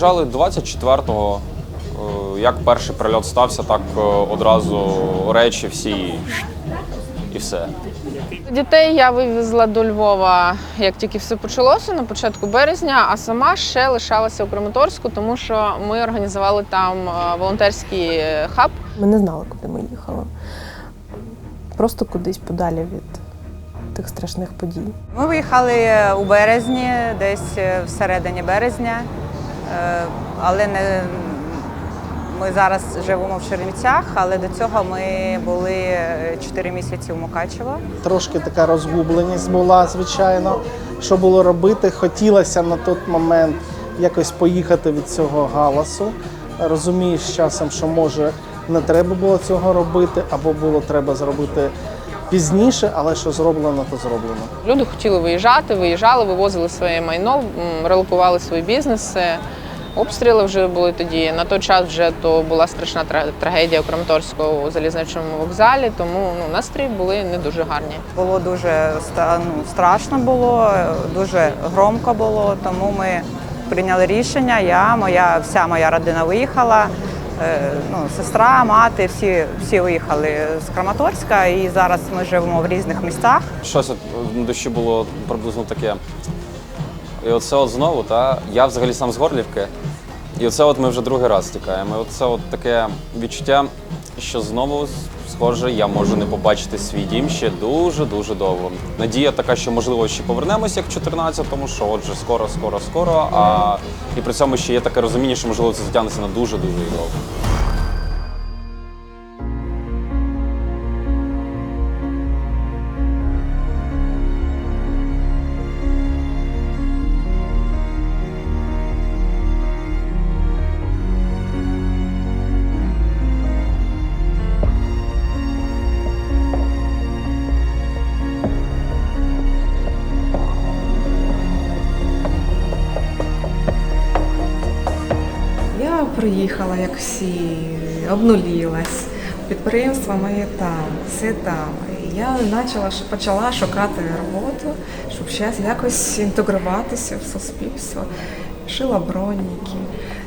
Виїжджали 24-го. Е, Як перший прильот стався, так е, одразу речі всі і все. Дітей я вивезла до Львова, як тільки все почалося на початку березня, а сама ще лишалася у Краматорську, тому що ми організували там е, волонтерський хаб. Ми не знали, куди ми їхали. Просто кудись подалі від тих страшних подій. Ми виїхали у березні, десь всередині березня, але не ми зараз живемо в Чернівцях, але до цього ми були 4 місяці у Мукачево. Трошки така розгубленість була, звичайно. Що було робити? Хотілося на той момент якось поїхати від цього галасу. Розумієш з часом, що може не треба було цього робити, або було треба зробити пізніше, але що зроблено, то зроблено. Люди хотіли виїжджати, виїжджали, вивозили своє майно, релокували свої бізнеси. Обстріли вже були тоді. На той час вже то була страшна трагедія у Краматорському залізничному вокзалі, тому ну, настрої були не дуже гарні. Було дуже ну, страшно було, дуже громко було, тому ми прийняли рішення. Я, моя, вся моя родина виїхала. Е, Ну, сестра, мати, всі, всі виїхали з Краматорська, і зараз ми живемо в різних містах. Щось на душі було приблизно таке. І оце от знову, та я взагалі сам з Горлівки. І оце от ми вже другий раз тікаємо. І оце от таке відчуття, що знову, схоже, я можу не побачити свій дім ще дуже-дуже довго. Надія така, що можливо ще повернемося як в 14-му, що отже скоро, скоро, скоро. А і при цьому ще є таке розуміння, що можливо це затягнеться на дуже-дуже довго. Приїхала, як всі, обнулілась. Підприємство моє там, все там. Я почала, почала шукати роботу, щоб зараз якось інтегруватися в суспільство. Шила броніки.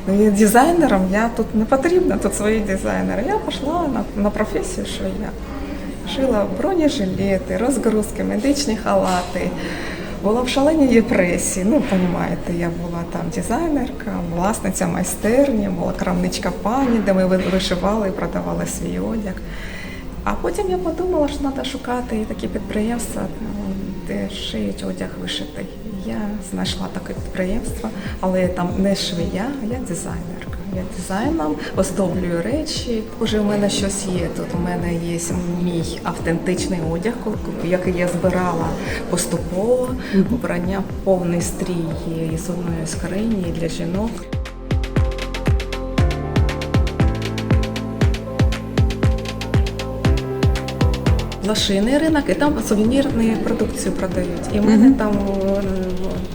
Ну, дизайнером я тут не потрібна, тут свої дизайнери. Я пішла на, на професію, що я. Шила бронежилети, розгрузки, медичні халати. Була в шаленій депресії. Ну, розумієте, я була там дизайнерка, власниця майстерні, була крамничка пані, де ми вишивали і продавали свій одяг. А потім я подумала, що треба шукати такі підприємства, ну, де шиють одяг вишитий. Я знайшла таке підприємство, але там не швія, а я дизайнерка. Я дизайном оздоблюю речі. Уже у мене щось є тут. У мене є мій автентичний одяг, який я збирала поступово. Обрання повний стрій є із одної скрині для жінок. Блошиний ринок, і там сувенірну продукцію продають. І мене там е,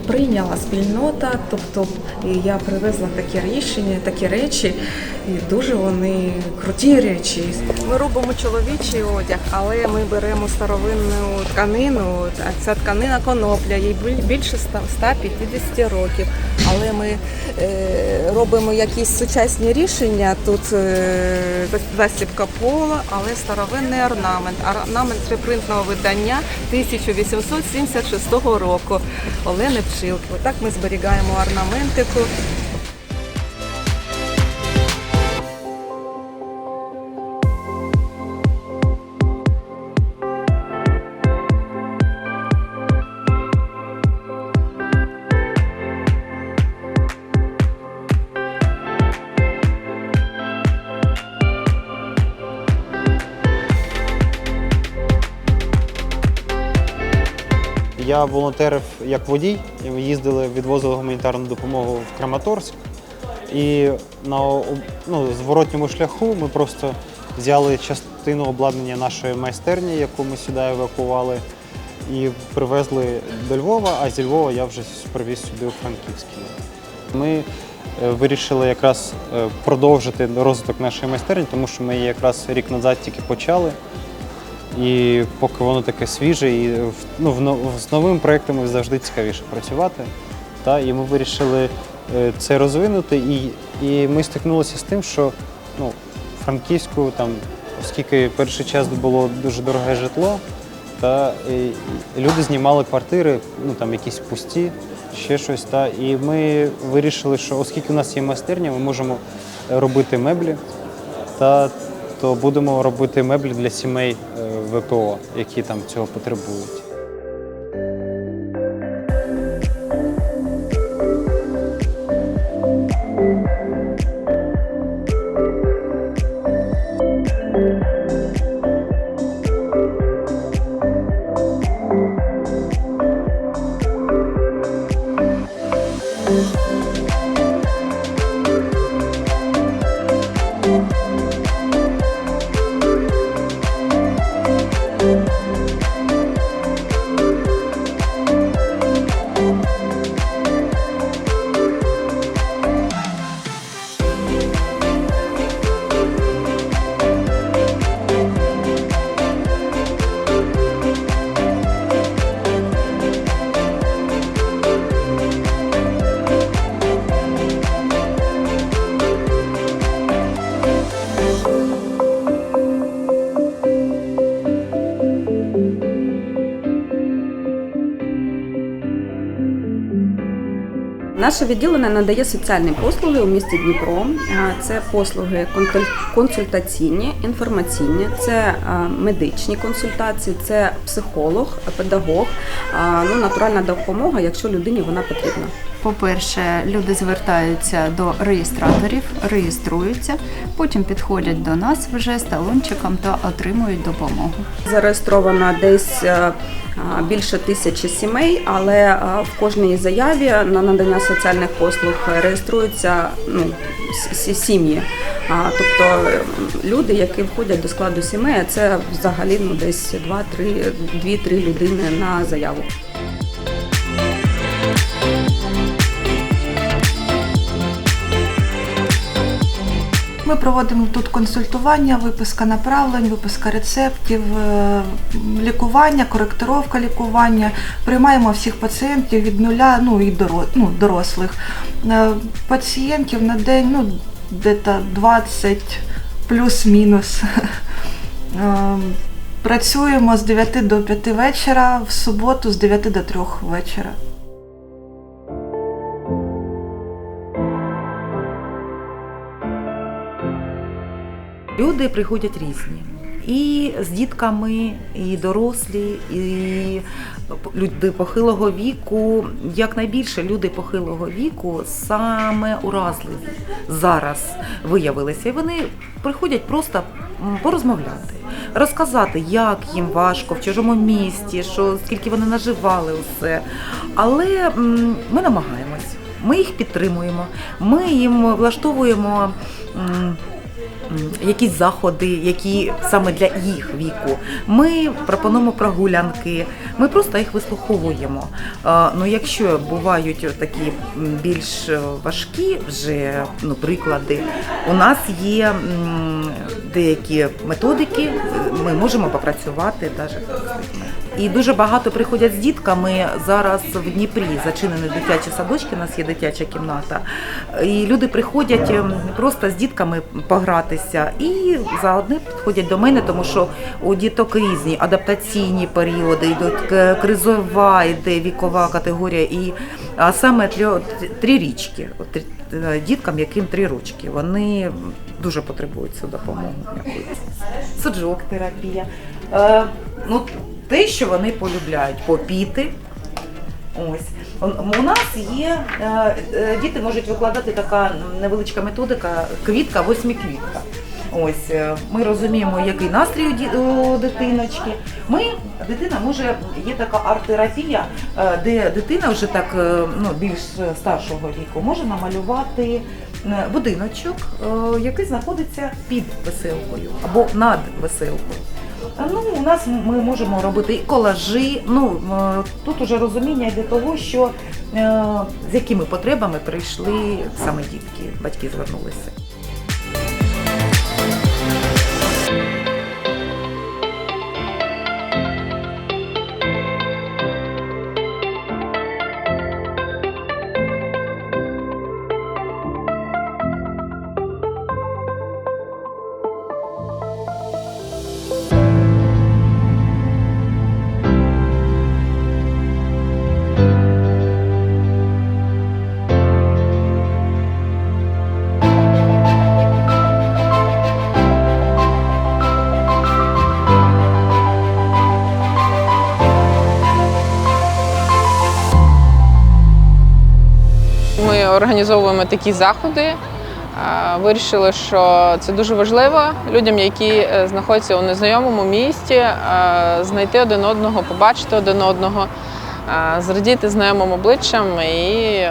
прийняла спільнота, тобто і я привезла такі рішення, такі речі, і дуже вони круті речі. Ми робимо чоловічий одяг, але ми беремо старовинну тканину. Ця тканина конопля, їй біль- більше ста- 150 років. Але ми е, робимо якісь сучасні рішення. Тут е, засібка пола, але старовинний орнамент. Орнамент репринтного видання 1876 року Олени Пшилки. Отак ми зберігаємо орнаментику. Я волонтерив як водій, їздили, відвозили гуманітарну допомогу в Краматорськ. І на ну, зворотньому шляху ми просто взяли частину обладнання нашої майстерні, яку ми сюди евакували, і привезли до Львова, а зі Львова я вже привіз сюди у Франківський. Ми е, вирішили якраз е, продовжити розвиток нашої майстерні, тому що ми її якраз рік назад тільки почали. І поки воно таке свіже, і ну, з новими проектами завжди цікавіше працювати. Та, і ми вирішили е, це розвинути. І, і ми стикнулися з тим, що ну, Франківську, там, оскільки перший час було дуже дороге житло, та і, люди знімали квартири, ну там якісь пусті, ще щось. Та, і ми вирішили, що оскільки у нас є майстерня, ми можемо робити меблі, та, то будемо робити меблі для сімей е, ВПО, які там цього потребують. Наше відділення надає соціальні послуги у місті Дніпро. Е, Це послуги консультаційні, інформаційні, це е, медичні консультації, це психолог, педагог, е, ну натуральна допомога, якщо людині вона потрібна. По-перше, люди звертаються до реєстраторів, реєструються, потім підходять до нас вже з талончиком та отримують допомогу. Зареєстровано десь більше тисячі сімей, але в кожній заяві на надання соціальних послуг реєструються ну, сім'ї. Тобто люди, які входять до складу сімей, це взагалі ну, десь 2-3 2-3 людини на заяву. Ми проводимо тут консультування, виписка направлень, виписка рецептів, е, лікування, коректировка лікування. Приймаємо всіх пацієнтів від нуля, ну і ну, дорослих. Е, Пацієнтів на день ну, десь 20 плюс-мінус. Е, Працюємо з 9 до 5 вечора, в суботу з 9 до 3 вечора. Люди приходять різні. І з дітками, і дорослі, і люди похилого віку. Якнайбільше люди похилого віку саме уразливі зараз виявилися. І вони приходять просто порозмовляти, розказати, як їм важко в чужому місті, що скільки вони наживали усе. Але ми намагаємось, ми їх підтримуємо, ми їм влаштовуємо. Якісь заходи, які саме для їх віку. Ми пропонуємо прогулянки, ми просто їх вислуховуємо. Ну, якщо бувають такі більш важкі вже ну, приклади, у нас є деякі методики, ми можемо попрацювати навіть. І дуже багато приходять з дітками зараз в Дніпрі. Зачинені дитячі садочки, у нас є дитяча кімната. І люди приходять ем, просто з дітками погратися і заодно підходять до мене, тому що у діток різні адаптаційні періоди, йдуть кризова, йде вікова категорія, і а саме три- е, діткам, яким три рочки, вони дуже потребують цю допомогу. Суджок терапія. Е, ну, те, що вони полюбляють, попіти. Ось у нас є е, е, діти можуть викладати така невеличка методика квітка, восьмиквітка. Ось е, ми розуміємо, який настрій у дитиночки. Ми дитина може є така арт-терапія, е, де дитина вже так е, ну більш старшого віку може намалювати будиночок, який знаходиться під веселкою або над веселкою. Ну, у нас ми можемо робити і колажі. Ну тут уже розуміння йде того, що з якими потребами прийшли саме дітки, батьки звернулися. Організовуємо такі заходи. Е, Вирішили, що це дуже важливо людям, які е, знаходяться у незнайомому місті, е, знайти один одного, побачити один одного, зрадіти знайомим обличчям. І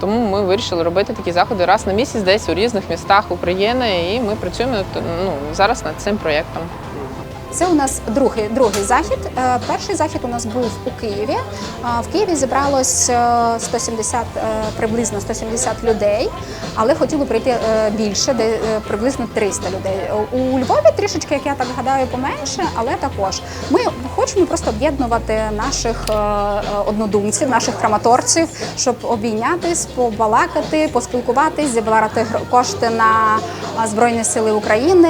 тому ми вирішили робити такі заходи раз на місяць, десь у різних містах України. І ми працюємо ну, зараз над цим проєктом. Це у нас другий, другий захід. Е, Перший захід у нас був у Києві. Е, В Києві зібралось е, 170, е, приблизно 170 людей, але хотіли прийти більше, де приблизно 300 людей. У Львові трішечки, як я так гадаю, поменше, але також ми хочемо просто об'єднувати наших однодумців, наших краматорців, щоб обійнятись, побалакати, поспілкуватись, зібрати кошти на Збройні Сили України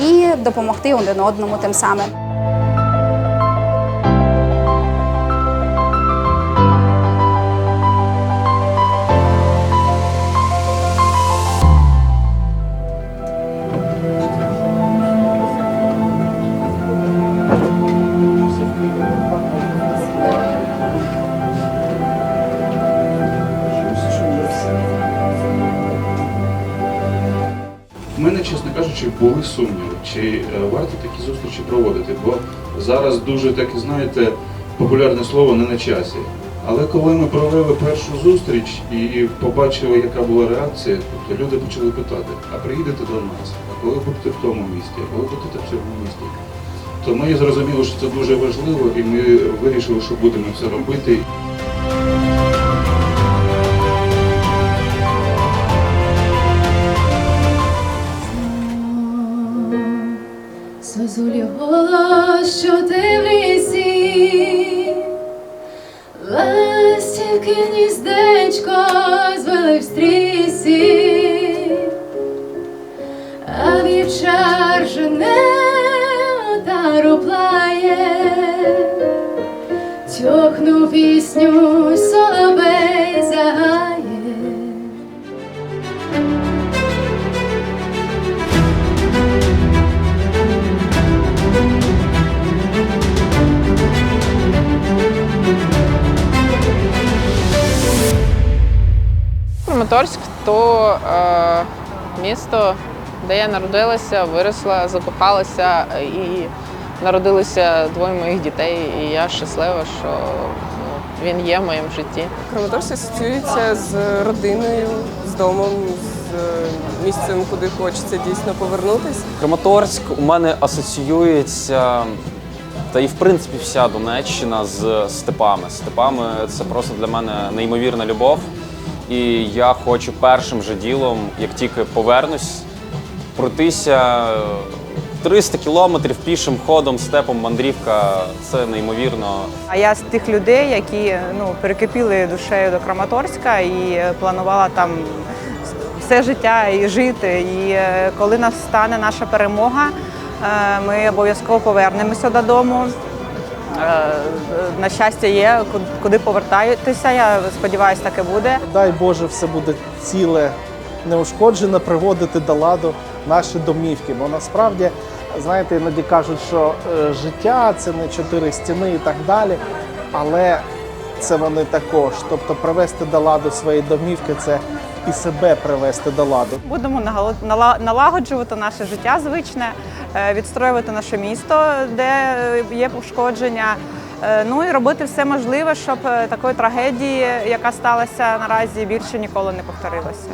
і допомогти один одному тим самим. Кажучи, були сумніви, чи е, варто такі зустрічі проводити, бо зараз дуже таке, знаєте, популярне слово не на часі. Але коли ми провели першу зустріч і побачили, яка була реакція, тобто люди почали питати, а приїдете до нас, а коли будете в тому місті, а коли будете в цьому місті. То ми зрозуміли, що це дуже важливо, і ми вирішили, що будемо це робити. Голос, що ти в лісі, ластівки гніздечко звели в стрісі, а вівчар жене отару плає, тьохну пісню соловей Краматорськ то е, місто, де я народилася, виросла, закохалася і народилися двоє моїх дітей. І я щаслива, що ну, він є в моєму житті. Краматорськ асоціюється з родиною, з домом, з місцем, куди хочеться дійсно повернутися. Краматорськ у мене асоціюється, та і в принципі вся Донеччина з степами. Степами це просто для мене неймовірна любов. І я хочу першим же ділом, як тільки повернусь, пройтися 300 кілометрів пішим ходом, степом, мандрівка це неймовірно. А я з тих людей, які ну, перекипіли душею до Краматорська і планувала там все життя і жити. І е, коли настане наша перемога, е, ми обов'язково повернемося додому. Е, На щастя, є ку- куди повертатися. Я сподіваюся, так і буде. Дай Боже, все буде ціле, неушкоджене, приводити до ладу наші домівки. Бо насправді, знаєте, іноді кажуть, що е, життя це не чотири стіни і так далі. Але це вони також. Тобто привести до ладу свої домівки це і себе привести до ладу. Будемо налагоджувати наше життя звичне, е, відстроювати наше місто, де є пошкодження. Е, Ну і робити все можливе, щоб е, такої трагедії, яка сталася наразі, більше ніколи не повторилася.